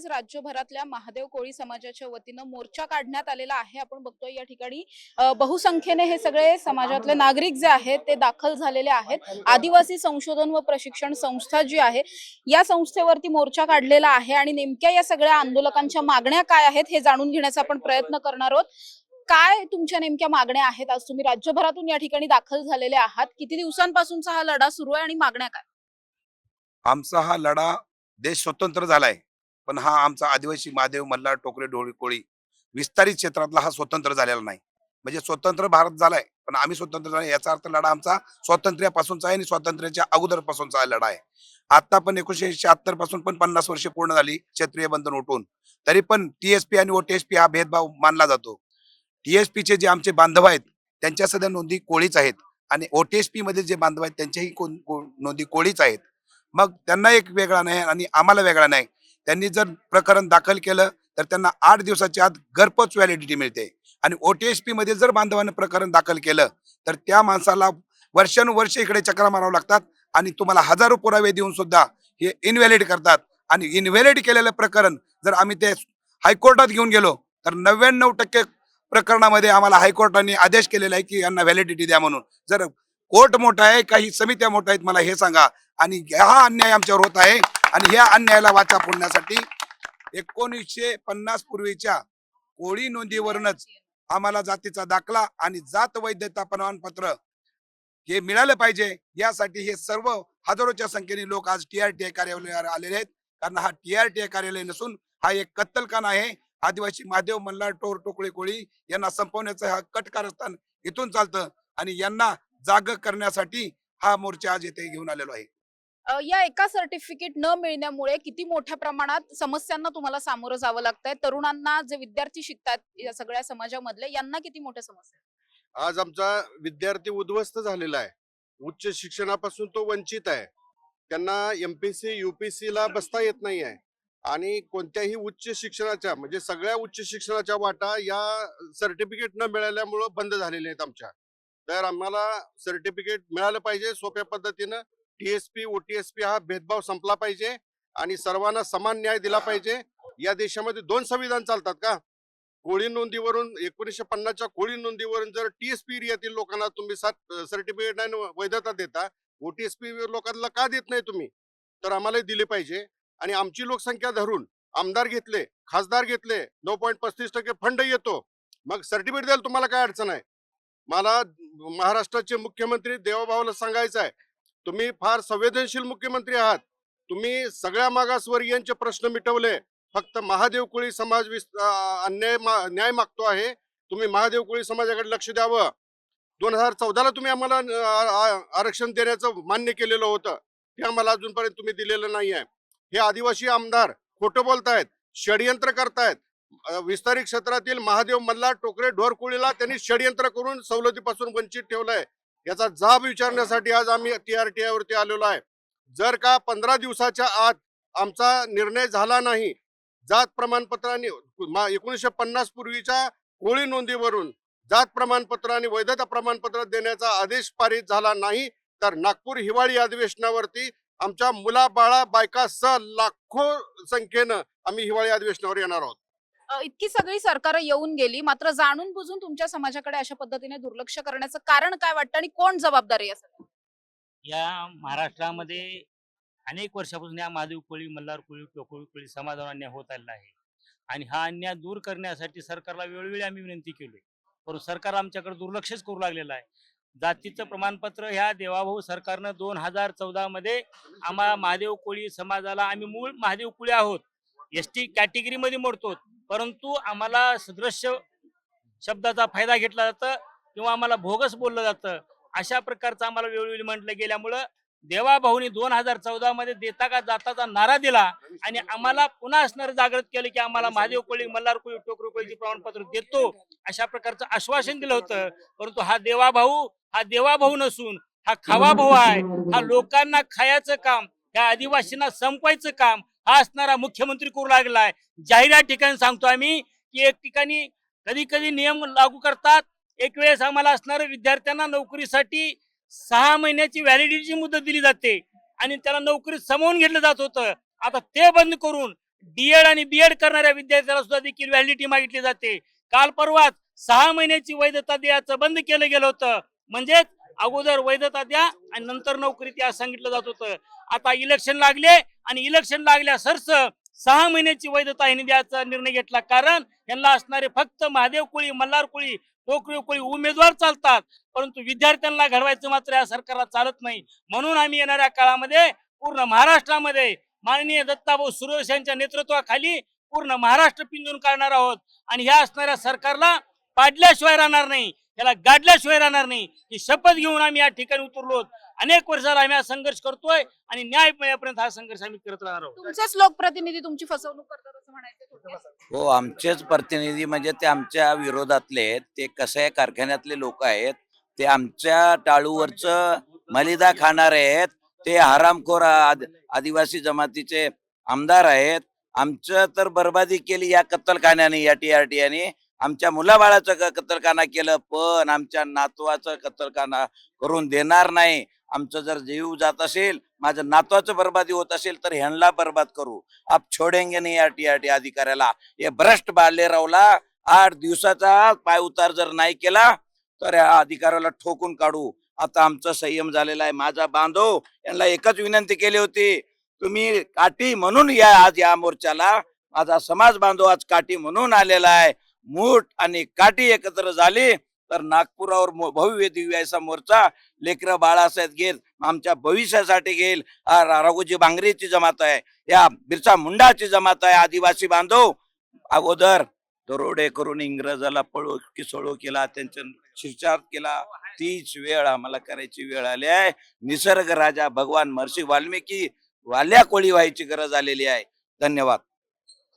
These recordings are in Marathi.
आज राज्यभरातल्या महादेव कोळी समाजाच्या वतीनं मोर्चा काढण्यात आलेला आहे. आपण बघतोय या ठिकाणी बहुसंख्येने हे सगळे समाजातले नागरिक जे आहेत ते दाखल झालेले आहेत. आदिवासी संशोधन व प्रशिक्षण संस्था जी आहे या संस्थेवरती मोर्चा काढलेला आहे आणि नेमक्या या सगळ्या आंदोलकांच्या मागण्या काय आहेत हे जाणून घेण्याचा आपण प्रयत्न करणार आहोत. काय तुमच्या नेमक्या मागण्या आहेत? आज तुम्ही राज्यभरातून या ठिकाणी दाखल झालेले आहात. किती दिवसांपासूनचा हा लढा सुरू आहे आणि मागण्या काय? आमचा हा लढा देश स्वतंत्र झालाय. पण हा आमचा आदिवासी महादेव मल्हार टोकरे डोळी कोळी विस्तारित क्षेत्रातला हा स्वतंत्र झालेला नाही. म्हणजे स्वतंत्र भारत झालाय पण आम्ही स्वतंत्र झालो याचा अर्थ लढा आमचा स्वातंत्र्यापासूनचा आहे आणि स्वातंत्र्याच्या अगोदरपासूनचा लढा आहे. आता पण एकोणीशे शहात्तरपासून पण पन्नास वर्षे पूर्ण झाली क्षेत्रीय बंधन उठून. तरी पण टीएसपी आणि ओटीएसपी हा भेदभाव मानला जातो. टीएसपीचे जे आमचे बांधव आहेत त्यांच्या सध्या नोंदी कोळीच आहेत आणि ओटीएसपी मध्ये जे बांधव आहेत त्यांच्याही को- नोंदी कोळीच आहेत. मग त्यांना एक वेगळा नाही आणि आम्हाला वेगळा नाही. त्यांनी जर प्रकरण दाखल केलं तर त्यांना आठ दिवसाच्या आत घरपोच व्हॅलिडिटी मिळते. आणि ओटीएसपी मध्ये जर बांधवानं प्रकरण दाखल केलं तर त्या माणसाला वर्षानुवर्ष इकडे चक्रा मारावं लागतात आणि तुम्हाला हजारो पुरावे देऊन सुद्धा हे इनव्हॅलिड करतात. आणि इनव्हॅलिड केलेलं प्रकरण जर आम्ही ते हायकोर्टात घेऊन गेलो तर नव्याण्णव टक्के प्रकरणामध्ये आम्हाला हायकोर्टाने आदेश केलेला आहे की यांना व्हॅलिडिटी द्या म्हणून. जर कोर्ट मोठा आहे काही समित्या मोठ्या आहेत मला हे सांगा. आणि हा अन्याय आमच्यावर होत आहे. आणि ह्या अन्यायाला वाचा फोडण्यासाठी एकोणीसशे पन्नास पूर्वीच्या कोळी नोंदीवरूनच आम्हाला जातीचा दाखला आणि जात वैधता प्रमाणपत्र हे मिळालं पाहिजे. यासाठी हे सर्व हजारोच्या संख्येने लोक आज टीआरटीआय कार्यालयावर आलेले आहेत. कारण हा टीआरटीआय कार्यालय नसून हा एक कत्तलखान आहे. आदिवासी महादेव मल्हार टोर टोकळे कोळी यांना संपवण्याचं हा कट कारस्थान इथून चालतं आणि यांना जाग करण्यासाठी हा मोर्चा आज येथे घेऊन आलेलो आहे. या एका सर्टिफिकेट न मिळण्यामुळे किती मोठ्या प्रमाणात समस्यांना तुम्हाला सामोरं जावं लागतंय? तरुणांना जे विद्यार्थी शिकतात या सगळ्या समाजामधले यांना किती मोठ्या समस्या आहेत? आज आमचा विद्यार्थी उद्ध्वस्त झालेला आहे. उच्च शिक्षणापासून तो वंचित आहे. त्यांना एमपीसी युपीसी ला बसता येत नाही आहे. आणि कोणत्याही उच्च शिक्षणाच्या म्हणजे सगळ्या उच्च शिक्षणाच्या वाटा या सर्टिफिकेट न मिळाल्यामुळं बंद झालेल्या आहेत आमच्या. तर आम्हाला सर्टिफिकेट मिळालं पाहिजे सोप्या पद्धतीनं. टीएसपी ओटीएसपी हा भेदभाव संपला पाहिजे आणि सर्वांना समान न्याय दिला पाहिजे. या देशामध्ये दोन संविधान चालतात का? कोळी नोंदीवरून एकोणीसशे पन्नासच्या कोळी नोंदीवरून जर टीएसपी एरियातील लोकांना तुम्ही सर्टिफिकेट आणि वैधता देता ओटीएसपी लोकांना का देत नाही तुम्ही? तर आम्हाला दिले पाहिजे. आणि आमची लोकसंख्या धरून आमदार घेतले खासदार घेतले नऊ पॉईंट पस्तीस टक्के फंड येतो. मग सर्टिफिकेट द्यायला तुम्हाला काय अडचण आहे? मला महाराष्ट्राचे मुख्यमंत्री देवाभाऊला सांगायचं आहे तुम्ही फार संवेदनशील मुख्यमंत्री आहात. तुम्ही सगळ्या मागासवर्गीयांचे प्रश्न मिटवले. फक्त महादेव कोळी समाज अन्याय मा- न्याय मागतो आहे. तुम्ही महादेव कोळी समाजाकडे लक्ष द्यावं. दोन हजार चौदाला तुम्ही आम्हाला आरक्षण देण्याचं मान्य केलेलं होतं. ते आम्हाला अजूनपर्यंत तुम्ही दिलेलं नाही आहे. हे आदिवासी आमदार खोटं बोलतायत षडयंत्र करतायत. विस्तारित क्षेत्रातील महादेव मल्हार टोकरे ढोरकुळीला त्यांनी षडयंत्र करून सवलतीपासून वंचित ठेवलंय. याचा जाब विचारण्यासाठी आज आम्ही टी वरती आलेलो आहे. जर का पंधरा दिवसाच्या आत आमचा निर्णय झाला नाही जात प्रमाणपत्राने मा- एकोणीसशे पन्नास पूर्वीच्या कोळी नोंदीवरून जात प्रमाणपत्र आणि वैधता प्रमाणपत्र देण्याचा आदेश पारित झाला नाही तर नागपूर हिवाळी अधिवेशनावरती आमच्या मुला बाळा बायका लाखो संख्येनं आम्ही हिवाळी अधिवेशनावर येणार आहोत. इतकी सगळी सरकार येऊन गेली. मात्र जाणून बुजून तुमच्या समाजाकडे अशा पद्धतीने दुर्लक्ष करण्याचं कारण काय वाटतं आणि कोण जबाबदार आहे या या महाराष्ट्रामध्ये अनेक वर्षापासून या महादेव कोळी मल्हार कोळी टोकोळी कोळी समाजावर अन्याय होत आलेला आहे. आणि हा अन्याय दूर करण्यासाठी सरकारला वेळोवेळी आम्ही विनंती केली. परंतु सरकार आमच्याकडे दुर्लक्षच करू लागलेलं आहे. जातीचं प्रमाणपत्र ह्या देवाभाऊ सरकारनं दोन हजार चौदा मध्ये आम्हाला महादेव कोळी समाजाला आम्ही मूळ महादेव कोळी आहोत. एस टी कॅटेगरीमध्ये मोडतो. परंतु आम्हाला सदृश्य शब्दाचा फायदा घेतला जातं किंवा आम्हाला भोगस बोललं जातं. अशा प्रकारचं आम्हाला वेळोवेळी म्हटलं गेल्यामुळं देवाभाऊनी दोन हजार चौदा मध्ये देता का जाताचा नारा दिला आणि आम्हाला पुन्हा असणार जागृत केलं की आम्हाला महादेव कोळी मल्हार कोळी टोकरू कोळीचे प्रमाणपत्र देतो अशा प्रकारचं आश्वासन दिलं होतं. परंतु हा देवाभाऊ हा देवाभाऊ नसून हा खावा भाऊ आहे. हा लोकांना खायचं काम या आदिवासींना संपवायचं काम हा असणारा मुख्यमंत्री करू लागलाय. जाहिरात ठिकाणी सांगतो आम्ही की एक ठिकाणी कधी कधी नियम लागू करतात. एक वेळेस आम्हाला असणाऱ्या विद्यार्थ्यांना नोकरीसाठी सहा महिन्याची व्हॅलिडिटीची मुदत दिली जाते आणि त्याला नोकरी समवून घेतलं जात होतं. आता ते बंद करून डीएड आणि बीएड करणाऱ्या विद्यार्थ्याला सुद्धा देखील व्हॅलिडिटी मागितली जाते. काल परवाच सहा महिन्याची वैधता द्यायचं बंद केलं गेलं होतं. म्हणजेच अगोदर वैधता द्या आणि नंतर नोकरी त्या सांगितलं जात होतं. आता इलेक्शन लागले आणि इलेक्शन लागल्या सरस सहा महिन्याची वैधता यांनी द्यायचा निर्णय घेतला. कारण यांना असणारे फक्त महादेव कोळी मल्हार कोळी टोकरी कोळी उमेदवार चालतात. परंतु विद्यार्थ्यांना घडवायचं मात्र या सरकारला चालत नाही. म्हणून आम्ही येणाऱ्या काळामध्ये पूर्ण महाराष्ट्रामध्ये माननीय दत्ताभाऊ सुरेश यांच्या नेतृत्वाखाली पूर्ण महाराष्ट्र पिंजून काढणार आहोत. आणि ह्या असणाऱ्या सरकारला पाडल्याशिवाय राहणार नाही. त्याला गाडल्याशिवाय राहणार नाही. ही शपथ घेऊन आम्ही या ठिकाणी उतरलो अनेक वर्षाला आम्ही हा संघर्ष करतोय आणि न्याय मिळेपर्यंत हा संघर्ष आम्ही करत राहणार आहोत. तुमचेच लोकप्रतिनिधी तुमची फसवणूक करतात असं म्हणायचं. हो आमचेच प्रतिनिधी म्हणजे ते आमच्या विरोधातले आहेत. ते कसे कारखान्यातले लोक आहेत ते आमच्या टाळूवरचं मलिदा खाणारे आहेत. ते हरामखोर आद- आदिवासी जमातीचे आमदार आहेत. आमचं तर बर्बादी केली या कत्तलखान्याने या टी आर टी याने. आमच्या मुलाबाळाचं क- कत्तलखाना केलं पण आमच्या नातवाचं कत्तलखाना करून देणार नाही. आमचं जर जीव जात असेल माझं नातवाचं बर्बादी होत असेल तर ह्यांना बर्बाद करू. आप छोडेंगे नाही या टी आर टी अधिकाऱ्याला. हे भ्रष्ट बालेरावला आठ दिवसाचा पाय उतार जर नाही केला तर या अधिकाऱ्याला ठोकून काढू. आता आमचा संयम झालेला आहे. माझा बांधव यांना एकच विनंती केली होती तुम्ही काठी म्हणून या आज या मोर्चाला. माझा समाज बांधव आज काठी म्हणून आलेला आहे. मूठ आणि काठी एकत्र झाली तर नागपुरावर भव्य दिव्य असा मोर्चा लेकर बाळासाहेब घेत आमच्या भविष्यासाठी घेईल. राघोजी बांगरेची जमात आहे. या बिरसा मुंडाची जमात आहे आदिवासी बांधव. अगोदर दरोडे करून इंग्रजाला पळो किसळो केला त्यांच्या शिरचार केला. तीच वेळ आम्हाला करायची वेळ आली आहे. निसर्ग राजा भगवान महर्षी वाल्मिकी वाल्या कोळी व्हायची गरज आलेली आहे. धन्यवाद.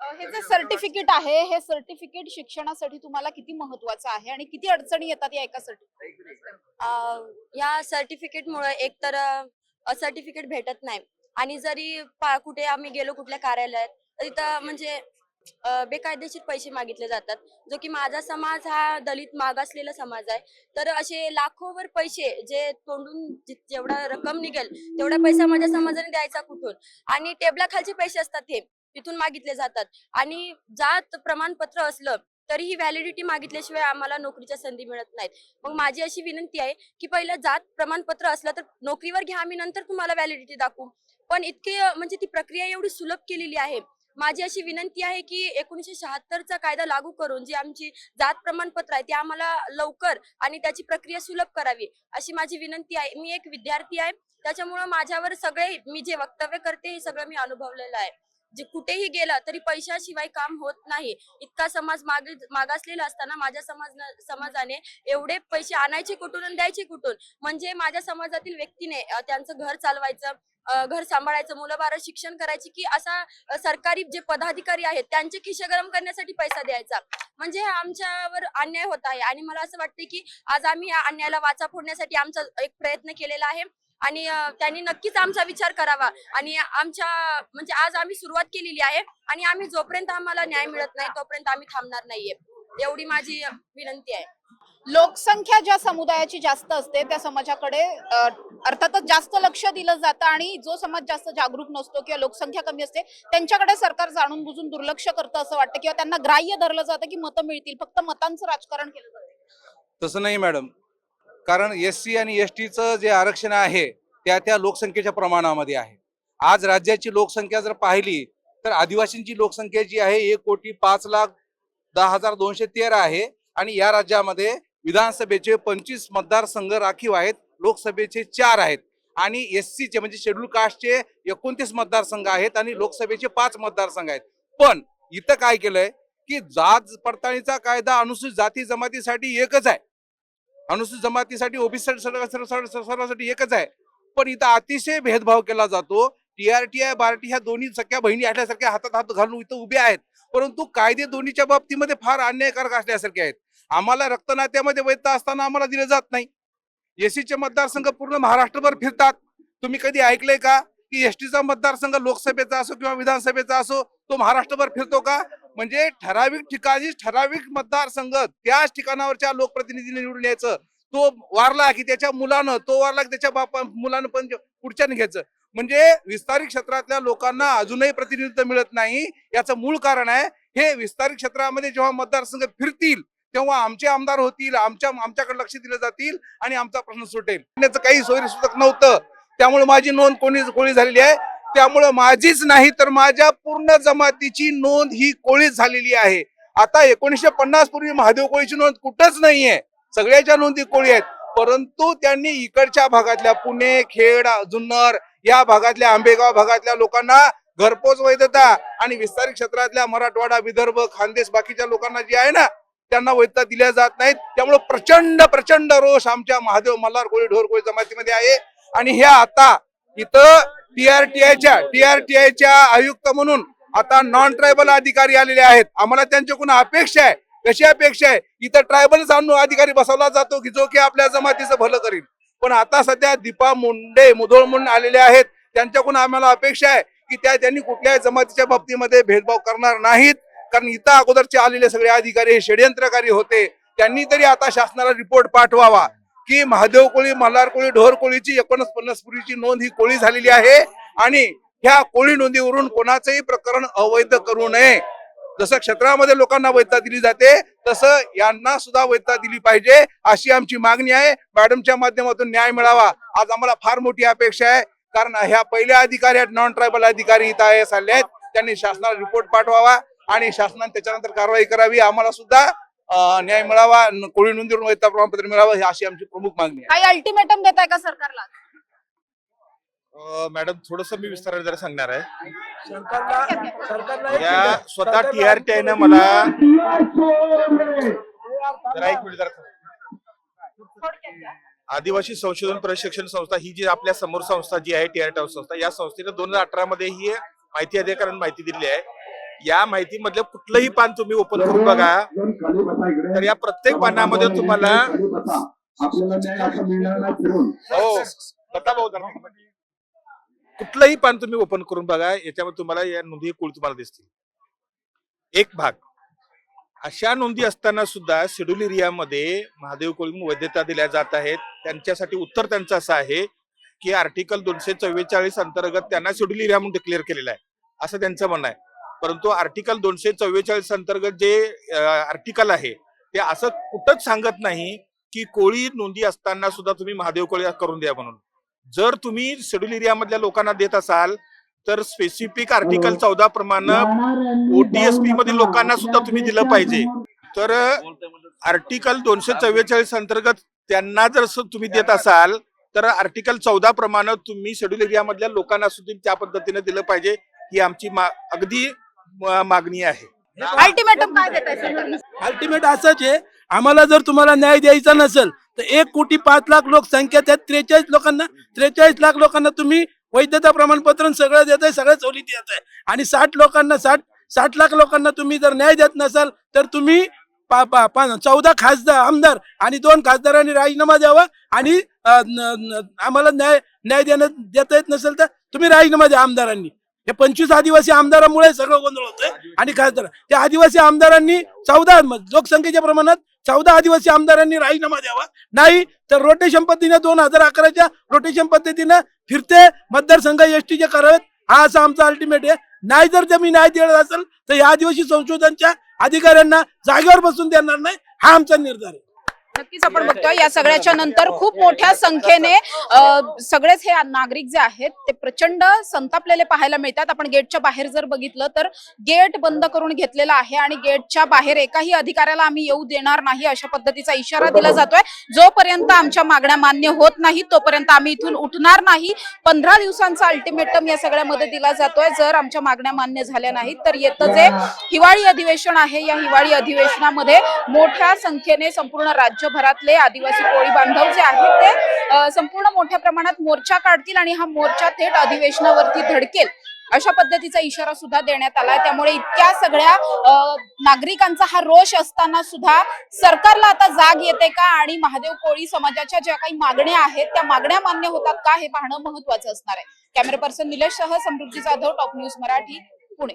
हे जे सर्टिफिकेट आहे हे सर्टिफिकेट शिक्षणासाठी तुम्हाला किती महत्वाचं आहे आणि किती अडचणी येतात या एका सर्टिफिकेट अ, या सर्टिफिकेटमुळे एकतर सर्टिफिकेट भेटत नाही. आणि जरी कुठे आम्ही गेलो कुठल्या कार्यालयात तर तिथं म्हणजे बेकायदेशीर पैसे मागितले जातात. जो की माझा समाज हा दलित मागासलेला समाज आहे. तर असे लाखोवर पैसे जे तोंडून जेवढा रक्कम निघेल तेवढा पैसा माझ्या समाजाने द्यायचा कुठून? आणि टेबलाखालचे पैसे असतात हे. तिथून मागितले जातात. आणि जात प्रमाणपत्र असलं तरीही व्हॅलिडिटी मागितल्याशिवाय आम्हाला नोकरीच्या संधी मिळत नाहीत. मग माझी अशी विनंती आहे की पहिलं जात प्रमाणपत्र असलं तर नोकरीवर घ्या आम्ही नंतर तुम्हाला व्हॅलिडिटी दाखवू. पण इतके म्हणजे ती प्रक्रिया एवढी सुलभ केलेली आहे. माझी अशी विनंती आहे की एकोणीसशे शहात्तरचा कायदा लागू करून जी आमची जात प्रमाणपत्र आहे ती आम्हाला लवकर आणि त्याची प्रक्रिया सुलभ करावी अशी माझी विनंती आहे. मी एक विद्यार्थी आहे त्याच्यामुळं माझ्यावर सगळे मी जे वक्तव्य करते हे सगळं मी अनुभवलेलं आहे. जे कुठेही गेलं तरी पैशाशिवाय काम होत नाही. इतका समाज मागे मागासलेला असताना माझ्या समाज समाजाने एवढे पैसे आणायचे कुठून आणि द्यायचे कुठून? म्हणजे माझ्या समाजातील व्यक्तीने त्यांचं घर चालवायचं घर सांभाळायचं मुलंबाळ शिक्षण करायची की असा सरकारी जे पदाधिकारी आहेत त्यांचे खिशे गरम करण्यासाठी पैसा द्यायचा. म्हणजे आमच्यावर अन्याय होत आहे. आणि मला असं वाटते की आज आम्ही या अन्यायाला वाचा फोडण्यासाठी आमचा एक प्रयत्न केलेला आहे. आणि त्यांनी नक्कीच आमचा विचार करावा. आणि आमच्या म्हणजे आज आम्ही सुरुवात केलेली आहे आणि आम्ही जोपर्यंत आम्हाला न्याय मिळत नाही तोपर्यंत आम्ही थांबणार नाहीये. एवढी माझी विनंती आहे. लोकसंख्या ज्या समुदायाची जास्त असते त्या समाजाकडे अर्थातच जास्त लक्ष दिलं जातं आणि जो समाज जास्त जागरूक नसतो किंवा लोकसंख्या कमी असते त्यांच्याकडे सरकार जाणून बुजून दुर्लक्ष करतं असं वाटतं किंवा त्यांना ग्राह्य धरलं जातं की मतं मिळतील. फक्त मतांचं राजकारण केलं जातं. तसं नाही मॅडम. कारण एस सी आणि एस टीचं जे आरक्षण आहे त्या त्या लोकसंख्येच्या प्रमाणामध्ये आहे. आज राज्याची लोकसंख्या जर पाहिली तर आदिवासींची लोकसंख्या जी आहे एक कोटी पाच लाख दहा हजार दोनशे तेरा आहे. आणि या राज्यामध्ये विधानसभेचे पंचवीस मतदारसंघ राखीव आहेत लोकसभेचे चार आहेत. आणि एस सीचे म्हणजे शेड्यूल कास्टचे एकोणतीस मतदारसंघ आहेत आणि लोकसभेचे पाच मतदारसंघ आहेत. पण इथं काय केलंय की जात पडताळणीचा कायदा अनुसूचित जाती जमातीसाठी एकच आहे. अनुसूचित जमातीसाठी ओबीसी सर्वांसाठी एकच आहे. पण इथं अतिशय भेदभाव केला जातो. टीआरटी आय बार्टी ह्या दोन्ही सख्या बहिणी असल्यासारख्या हातात हात घालून इथं उभ्या आहेत. परंतु कायदे दोन्हीच्या बाबतीमध्ये फार अन्यायकारक असल्यासारखे आहेत. आम्हाला रक्तनात्यामध्ये वैधता असताना आम्हाला दिलं जात नाही. एसीचे मतदारसंघ पूर्ण महाराष्ट्रभर फिरतात. तुम्ही कधी ऐकलंय का की एसटीचा मतदारसंघ लोकसभेचा असो किंवा विधानसभेचा असो तो महाराष्ट्रभर फिरतो का? म्हणजे ठराविक ठिकाणी ठराविक मतदारसंघ त्याच ठिकाणावरच्या लोकप्रतिनिधीने निवडून यायचं. तो वारला की त्याच्या मुलानं तो वारला की त्याच्या बापा मुलानं पण पुढच्याने घ्यायचं. म्हणजे विस्तारित क्षेत्रातल्या लोकांना अजूनही प्रतिनिधित्व मिळत नाही. याचं मूळ कारण आहे हे विस्तारित क्षेत्रामध्ये जेव्हा मतदारसंघ फिरतील तेव्हा आमचे आमदार होतील आमच्या आमच्याकडे लक्ष दिलं जातील आणि आमचा प्रश्न सुटेल. याचं काही सोयीसूचक नव्हतं. त्यामुळे माझी नोंद कोणी कोणी झालेली आहे? त्यामुळे माझीच नाही तर माझ्या पूर्ण जमातीची नोंद ही कोळीच झालेली आहे. आता एकोणीसशे पन्नास पूर्वी महादेव कोळीची नोंद कुठंच नाहीये. सगळ्याच्या नोंदी कोळी आहेत. परंतु त्यांनी इकडच्या भागातल्या पुणे खेड जुन्नर या भागातल्या आंबेगाव भागातल्या लोकांना घरपोच वैधता आणि विस्तारित क्षेत्रातल्या मराठवाडा विदर्भ खानदेश बाकीच्या लोकांना जी आहे ना त्यांना वैधता दिल्या जात नाहीत. त्यामुळे प्रचंड प्रचंड रोष आमच्या महादेव मल्हार कोळी ढोर कोळी जमातीमध्ये आहे. आणि हे आता इथं टीआरटीआयच्या टीआरटीआयच्या आयुक्त म्हणून आता नॉन ट्रायबल अधिकारी आलेले आहेत. आम्हाला त्यांच्याकडून अपेक्षा आहे. कशी अपेक्षा आहे? इथं ट्रायबल आणून अधिकारी बसवला जातो की जो की आपल्या जमातीचं भलं करील पण आता सध्या दीपा मुंडे मुधोळ म्हणून आलेले आहेत. त्यांच्याकडून आम्हाला अपेक्षा आहे की त्या त्यांनी कुठल्याही जमातीच्या बाबतीमध्ये भेदभाव करणार नाहीत. कारण इथं अगोदरचे आलेले सगळे अधिकारी हे षडयंत्रकारी होते. त्यांनी तरी आता शासनाला रिपोर्ट पाठवावा. की महादेव कोळी मल्हार कोळी ढोर कोळीची एकोणीस पन्नास पूर्वीची नोंद ही कोळी झालेली आहे आणि ह्या कोळी नोंदीवरून कोणाचंही प्रकरण अवैध करू नये. जसं क्षेत्रामध्ये लोकांना वैधता दिली जाते तसं यांना सुद्धा वैधता दिली पाहिजे अशी आमची मागणी आहे. मॅडमच्या माध्यमातून न्याय मिळावा. आज आम्हाला फार मोठी अपेक्षा आहे कारण ह्या पहिल्या अधिकारी आहेत नॉन ट्रायबल अधिकारी इथं आहे आले आहेत. त्यांनी शासनाला रिपोर्ट पाठवावा आणि शासनाने त्याच्यानंतर कारवाई करावी. आम्हाला सुद्धा न्याय मिळावा कोळी नोंदीवरून वैधता प्रमाणपत्र मिळावं ही अशी आमची प्रमुख मागणी आहे. काही अल्टिमेटम देत आहे का सरकारला? अ, मॅडम थोडस मी विस्ताराने जरा सांगणार आहे. या स्वतः टीआरटीआय न मला जरा एक मिनिट जरा आदिवासी संशोधन प्रशिक्षण संस्था ही जी आपल्यासमोर संस्था जी आहे टीआरटी संस्था या संस्थेने दोन हजार अठरा मध्ये ही माहिती अधिकाऱ्यांना माहिती दिली आहे. या माहितीमधलं कुठलंही पान तुम्ही ओपन करून बघा. तर या प्रत्येक पानामध्ये तुम्हाला हो. बता भाऊ कुठलंही पान तुम्ही ओपन करून बघा याच्यामध्ये तुम्हाला या नोंदी कुळ तुम्हाला दिसतील. एक भाग. अशा नोंदी असताना सुद्धा शेड्यूल एरियामध्ये महादेव कोळी वैधता दिल्या जात आहेत. त्यांच्यासाठी उत्तर त्यांचं असं आहे की आर्टिकल दोनशे चव्वेचाळीस अंतर्गत त्यांना शेड्यूल एरिया म्हणून डिक्लेअर केलेला आहे. असं त्यांचं म्हणणं आहे. परंतु आर्टिकल दोनशे चव्वेचाळीस अंतर्गत जे आर्टिकल आहे ते असं कुठंच सांगत नाही की कोळी नोंदी असताना सुद्धा तुम्ही महादेव कोळी करून द्या म्हणून. जर तुम्ही शेड्यूल एरिया मधल्या लोकांना देत असाल तर स्पेसिफिक आर्टिकल चौदा प्रमाणे ओटीएसपी मधील लोकांना सुद्धा तुम्ही दिलं पाहिजे. तर आर्टिकल दोनशे चव्वेचाळीस अंतर्गत त्यांना जर तुम्ही देत असाल तर आर्टिकल चौदा प्रमाणे तुम्ही शेड्यूल एरिया मधल्या लोकांना सुद्धा त्या पद्धतीने दिलं पाहिजे ही आमची मा- अगदी मागणी आहे. अल्टिमेटम काय देत आहे सरकारला अल्टिमेट असंच आहे. आम्हाला जर तुम्हाला न्याय द्यायचा नसेल तर एक कोटी पाच लाख लोकसंख्या त्यात त्रेचाळीस लोकांना त्रेचाळीस लाख लोकांना तुम्ही वैधता प्रमाणपत्र सगळं देत आहे सगळं सवलती देत आहे आणि साठ लोकांना साठ साठ लाख लोकांना तुम्ही जर न्याय देत नसाल तर तुम्ही चौदा खासदार आमदार आणि दोन खासदारांनी राजीनामा द्यावा आणि आम्हाला न्याय न्याय देणं देता येत नसेल तर तुम्ही राजीनामा द्या आमदारांनी. हे पंचवीस आदिवासी आमदारांमुळे सगळं गोंधळ होतोय. आणि खासदार त्या आदिवासी आमदारांनी चौदा लोकसंख्येच्या प्रमाणात चौदा आदिवासी आमदारांनी राजीनामा द्यावा. नाही तर रोटेशन पद्धतीने दोन हजार अकराच्या रोटेशन पद्धतीनं फिरते. मतदारसंघ एसटीचे करावेत हा असा आमचा अल्टिमेट आहे. नाही जर तुम्ही न्याय देत असेल तर या आदिवासी संशोधनच्या अधिकाऱ्यांना जागेवर बसून देणार नाही हा आमचा निर्धार आहे. नक्कीच आपण बघतोय या सगळ्याच्या नंतर खूप मोठ्या संख्येने सगळेच हे नागरिक जे आहेत ते प्रचंड संतापलेले पाहायला मिळतात. आपण गेटच्या बाहेर जर बघितलं तर गेट बंद करून घेतलेलं आहे आणि गेटच्या बाहेर एकाही अधिकाऱ्याला आम्ही येऊ देणार नाही अशा पद्धतीचा इशारा दिला जातोय. जोपर्यंत आमच्या मागण्या मान्य होत नाही तोपर्यंत आम्ही इथून उठणार नाही. पंधरा दिवसांचा अल्टिमेटम या सगळ्यामध्ये दिला जातोय. जर आमच्या मागण्या मान्य झाल्या नाहीत तर येतं जे हिवाळी अधिवेशन आहे. या हिवाळी अधिवेशनामध्ये मोठ्या संख्येने संपूर्ण राज्यभरातले आदिवासी कोळी बांधव जे आहेत ते संपूर्ण मोठ्या प्रमाणात मोर्चा काढतील आणि हा मोर्चा थेट अधिवेशनावरती धडकेल. अशा पद्धतीचा इशारा सुद्धा देण्यात आलाय. त्यामुळे इतक्या सगळ्या नागरिकांचा हा रोष असताना सुद्धा सरकारला आता जाग येते का आणि महादेव कोळी समाजाच्या ज्या काही मागण्या आहेत त्या मागण्या मान्य होतात का हे पाहणं महत्वाचं असणार आहे. कॅमेरा पर्सन निलेश सह समृद्धी जाधव टॉप न्यूज मराठी पुणे.